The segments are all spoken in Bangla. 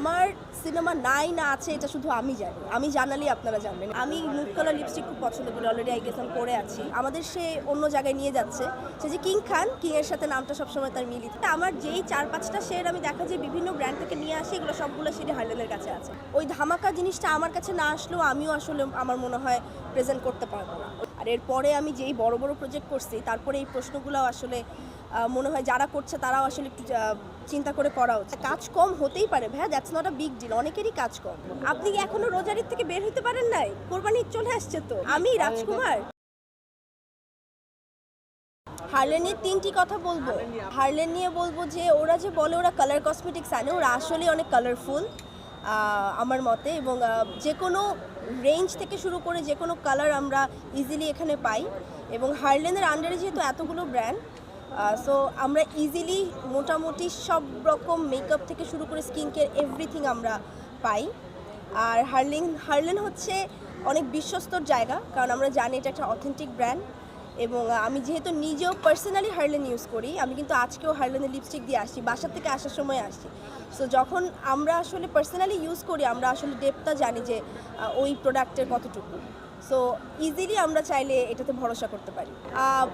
আমার সিনেমা নাই না আছে, এটা শুধু আমি জানি। আমি জানালেই আপনারা জানবেন। আমি নুট কালার লিপস্টিক খুব পছন্দ করি অলরেডি আই গেস পরে আছি। আমাদের সে অন্য জায়গায় নিয়ে যাচ্ছে, সে যে কিং খান কিং এর সাথে নামটা সবসময় তার মিলি। আমার যেই চার পাঁচটা শেড আমি দেখা যায় বিভিন্ন ব্র্যান্ড থেকে নিয়ে আসি, এগুলো সবগুলো শেডে হার্লেনের কাছে আছে। ওই ধামাকা জিনিসটা আমার কাছে না আসলেও আমিও আসলে আমার মনে হয় প্রেজেন্ট করতে পারব না। আর এরপরে আমি যেই বড় বড় প্রজেক্ট করছি তারপরে এই প্রশ্নগুলো আসলে মনে হয় যারা করছে তারাও আসলে একটু চিন্তা করে করা উচিত। কাজ কম হতেই পারে ভাইয়া that's not a big deal অনেকেরই কাজ কম। আপনি এখনও রোজারির থেকে বের হতে পারেন নাই? কোরবানি চলে আসছে তো। আমি রাজকুমার। হার্লেনের তিনটি কথা বলব। হার্লেন নিয়ে বলব যে ওরা যে বলে ওরা কালার কসমেটিক্স আনে ওরা আসলে অনেক কালারফুল আমার মতে এবং যে কোনো রেঞ্জ থেকে শুরু করে যে কোনো কালার আমরা ইজিলি এখানে পাই এবং হার্লেনের আন্ডারে যেহেতু এতগুলো ব্র্যান্ড সো আমরা ইজিলি মোটামুটি সব রকম মেকআপ থেকে শুরু করে স্কিন কেয়ার এভরিথিং আমরা পাই। আর হার্লিং হার্লেন হচ্ছে অনেক বিশ্বস্তর জায়গা, কারণ আমরা জানি এটা একটা অথেন্টিক ব্র্যান্ড এবং আমি যেহেতু নিজেও পার্সোনালি হার্লেন ইউজ করি, আমি কিন্তু আজকেও হার্লেনের লিপস্টিক দিয়ে আসি বাসার থেকে আসার সময় আসি সো যখন আমরা আসলে পার্সোনালি ইউজ করি, আমরা আসলে ডেপটা জানি যে ওই প্রোডাক্টের কতটুকু। সো ইজিলি আমরা চাইলে এটাতে ভরসা করতে পারি।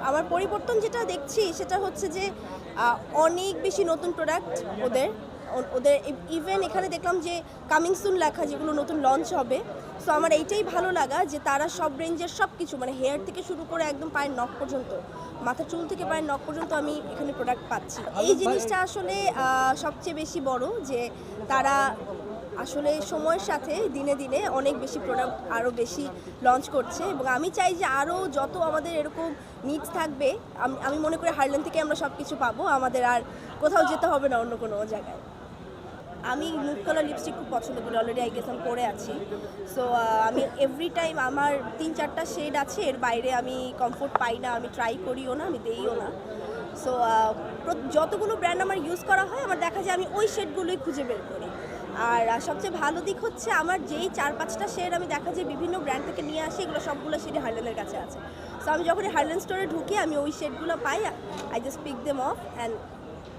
আমার পরিবর্তন যেটা দেখছি, সেটা হচ্ছে যে অনেক বেশি নতুন প্রোডাক্ট ওদের ওদের ইভেন এখানে দেখলাম যে কামিং সুন লেখা যেগুলো নতুন লঞ্চ হবে সো আমার এইটাই ভালো লাগা যে তারা সব রেঞ্জের সব কিছু মানে হেয়ার থেকে শুরু করে একদম পায়ের নখ পর্যন্ত মাথা চুল থেকে পায়ের নখ পর্যন্ত আমি এখানে প্রোডাক্ট পাচ্ছি। এই জিনিসটা আসলে সবচেয়ে বেশি বড় যে তারা আসলে সময়ের সাথে দিনে দিনে অনেক বেশি প্রোডাক্ট আরও বেশি লঞ্চ করছে এবং আমি চাই যে আরও যত আমাদের এরকম নিডস থাকবে আমি আমি মনে করি হারলেন থেকে আমরা সব কিছু পাবো আমাদের আর কোথাও যেতে হবে না অন্য কোনো জায়গায়। আমি নুট কালার লিপস্টিক খুব পছন্দ করি অলরেডি আই গেস আমি পরে আছি। সো আমি এভরি টাইম আমার তিন চারটা শেড আছে, এর বাইরে আমি কমফোর্ট পাই না, আমি ট্রাই করিও না, আমি দেইও না। সো যতগুলো ব্র্যান্ড আমার ইউজ করা হয়, আমার দেখা যায় আমি ওই শেডগুলোই খুঁজে বের করি। আর সবচেয়ে ভালো দিক হচ্ছে আমার যেই চার পাঁচটা শেড আমি দেখা যায় বিভিন্ন ব্র্যান্ড থেকে নিয়ে আসি, এগুলো সবগুলো শেডই হার্লেনের কাছে আছে। সো আমি যখন হার্লেন স্টোরে ঢুকি, আমি ওই শেডগুলো পাই I just pick them off and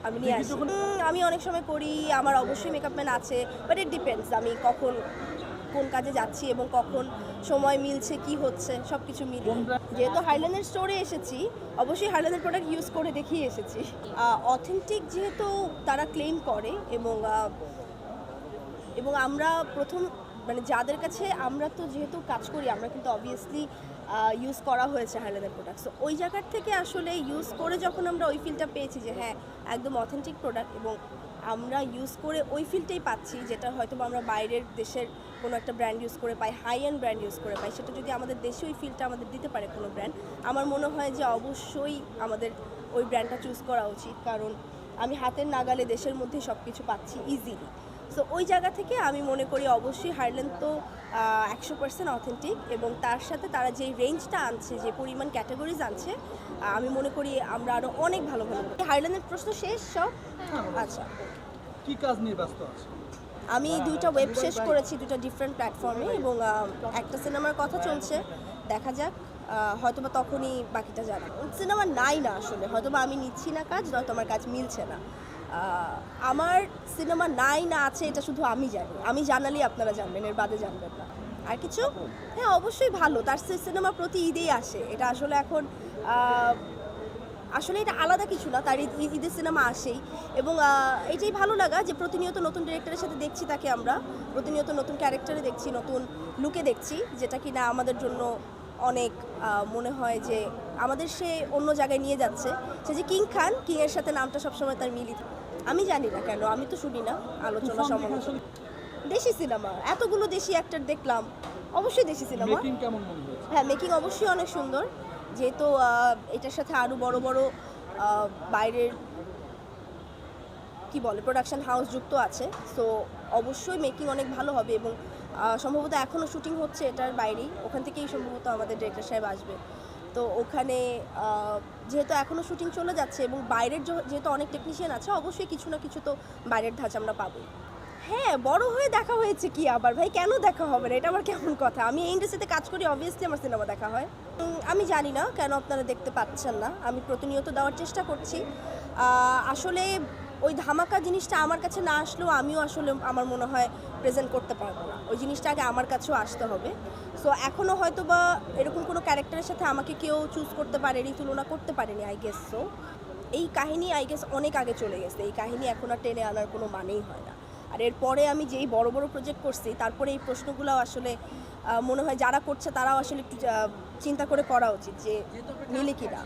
আমি নিয়ে আসি। আমি অনেক সময় করি আমার অবশ্যই মেকআপ ম্যান আছে বাট ইট ডিপেন্ডস আমি কখন কোন কাজে যাচ্ছি এবং কখন সময় মিলছে কি হচ্ছে সব কিছু মিলিয়ে যেহেতু হাইল্যান্ডের স্টোরে এসেছি অবশ্যই হাইল্যান্ডের প্রোডাক্ট ইউজ করে দেখিয়ে এসেছি। অথেন্টিক যেহেতু তারা ক্লেম করে এবং এবং আমরা প্রথম মানে যাদের কাছে আমরা তো যেহেতু কাজ করি, আমরা কিন্তু অবভিয়াসলি ইউজ করা হয়েছে হাইলানের প্রোডাক্ট সো ওই জায়গার থেকে আসলে ইউজ করে যখন আমরা ওই ফিলটা পেয়েছি যে হ্যাঁ একদম অথেন্টিক প্রোডাক্ট এবং আমরা ইউজ করে ওই ফিলটাই পাচ্ছি, যেটা হয়তো আমরা বাইরের দেশের কোনো একটা ব্র্যান্ড ইউজ করে পাই হাই এন্ড ব্র্যান্ড ইউজ করে পাই, সেটা যদি আমাদের দেশে ওই ফিলটা আমাদের দিতে পারে কোনো ব্র্যান্ড আমার মনে হয় যে অবশ্যই আমাদের ওই ব্র্যান্ডটা চুজ করা উচিত। কারণ আমি হাতের নাগালে দেশের মধ্যে সব কিছু পাচ্ছি ইজিলি সো ওই জায়গা থেকে আমি মনে করি অবশ্যই হারলেন তো একশো পার্সেন্ট অথেন্টিক এবং তার সাথে তারা যে রেঞ্জটা আনছে যে পরিমাণ ক্যাটাগরিজ আনছে আমি মনে করি আমরা আরও অনেক ভালো ভালো হারলেনের প্রশ্ন শেষ সব? আচ্ছা। কি কাজ নিয়ে ব্যস্ত আছে? আমি দুইটা ওয়েব শেষ করেছি দুটো ডিফারেন্ট প্ল্যাটফর্মে এবং একটা সিনেমার কথা চলছে দেখা যাক হয়তো বা তখনই বাকিটা জানা সিনেমা নাই না আসলে হয়তোবা আমি নিচ্ছি না কাজ নয়তো আমার কাজ মিলছে না। আমার সিনেমা নাই না আছে, এটা শুধু আমি জানি। আমি জানালেই আপনারা জানবেন, এর বাদে জানবেন না। আর কিছু? হ্যাঁ অবশ্যই ভালো। তার সিনেমা প্রতি ঈদেই আসে। এটা আসলে এখন আসলে এটা আলাদা কিছু না। তার ঈদ- ঈদ- ঈদের সিনেমা আসেই। এবং এটাই ভালো লাগা যে প্রতিনিয়ত নতুন ডিরেক্টরের সাথে দেখছি তাকে আমরা। প্রতিনিয়ত নতুন ক্যারেক্টারে দেখছি, নতুন লুকে দেখছি, যেটা কি না আমাদের জন্য অনেক মনে হয় যে আমাদের সে অন্য জায়গায় নিয়ে যাচ্ছে। সে যে কিং খান কিংয়ের সাথে নামটা সবসময় তার মিলিত আমি জানি না কেন আমি তো শুনি না আলোচনা সমালোচনা দেশি সিনেমা এতগুলো দেশি অ্যাক্টর দেখলাম অবশ্যই দেশি সিনেমা। হ্যাঁ মেকিং অবশ্যই অনেক সুন্দর যেহেতু এটার সাথে আরও বড় বড় বাইরের কি বলে প্রোডাকশন হাউস যুক্ত আছে। সো অবশ্যই মেকিং অনেক ভালো হবে এবং সম্ভবত এখনও শুটিং হচ্ছে এটার বাইরেই। ওখান থেকেই সম্ভবত আমাদের ডিরেক্টর সাহেব আসবে। তো ওখানে যেহেতু এখনও শুটিং চলে যাচ্ছে এবং বাইরের যেহেতু অনেক টেকনিশিয়ান আছে, অবশ্যই কিছু না কিছু তো বাইরের ধাঁচ আমরা পাবো হ্যাঁ বড় হয়ে দেখা হয়েছে কি আবার? ভাই, কেন দেখা হবে না? এটা আমার কেমন কথা? আমি এই ইন্ডাস্ট্রিতে কাজ করি অবভিয়াসলি আমার সিনেমা দেখা হয়। আমি জানি না কেন আপনারা দেখতে পাচ্ছেন না। আমি প্রতিনিয়ত দেওয়ার চেষ্টা করছি। আসলে ওই ধামাকা জিনিসটা আমার কাছে না আসলেও আমিও আসলে আমার মনে হয় প্রেজেন্ট করতে পারব না। ওই জিনিসটা আগে আমার কাছেও আসতে হবে। সো এখনও হয়তো বা এরকম কোনো ক্যারেক্টারের সাথে আমাকে কেউ চুজ করতে পারেনি তুলনা করতে পারেনি আই গেস সো এই কাহিনী আই গেস অনেক আগে চলে গেছে। এই কাহিনী এখন আর টেনে আনার কোনো মানেই হয় না। আর এরপরে আমি যেই বড় বড় প্রজেক্ট করছি, তারপরে এই প্রশ্নগুলো আসলে মনে হয় যারা করছে তারাও আসলে একটু চিন্তা করে করা উচিত যে মিলে কিনা।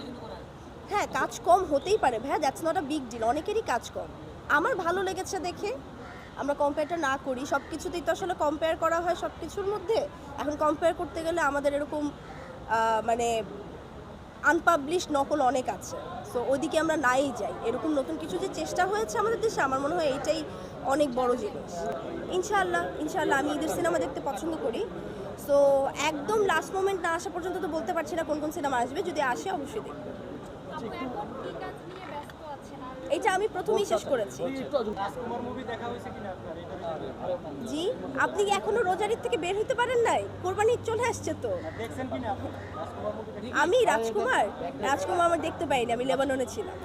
হ্যাঁ কাজ কম হতেই পারে ভাইয়া that's not a big deal অনেকেরই কাজ কম। আমার ভালো লেগেছে দেখে, আমরা কম্পেয়ারটা না করি সব কিছুতেই তো আসলে কম্পেয়ার করা হয় সব কিছুর মধ্যে। এখন কম্পেয়ার করতে গেলে আমাদের এরকম মানে আনপাবলিশ নকল অনেক আছে। সো ওইদিকে আমরা নাই যাই। এরকম নতুন কিছু যে চেষ্টা হয়েছে আমাদের দেশে, আমার মনে হয় এইটাই অনেক বড় জিনিস। ইনশাআল্লাহ ইনশাআল্লাহ, আমি ঈদের সিনেমা দেখতে পছন্দ করি। সো একদম লাস্ট মোমেন্ট না আসা পর্যন্ত তো বলতে পারছি না কোন কোন সিনেমা আসবে, যদি আসে অবশ্যই দেখব। এইটা আমি প্রথমেই শেষ করেছি। একটু আজব। রাজকুমার মুভি দেখা হয়েছে কিনা আপনার? এটা জি আপনি কি এখনও রোজারির থেকে বের হতে পারেন নাই? কোরবানি চলে আসছে তো। মুভি আমি রাজকুমার? রাজকুমার আমার দেখতে পাইনি আমি লেবাননে ছিলাম।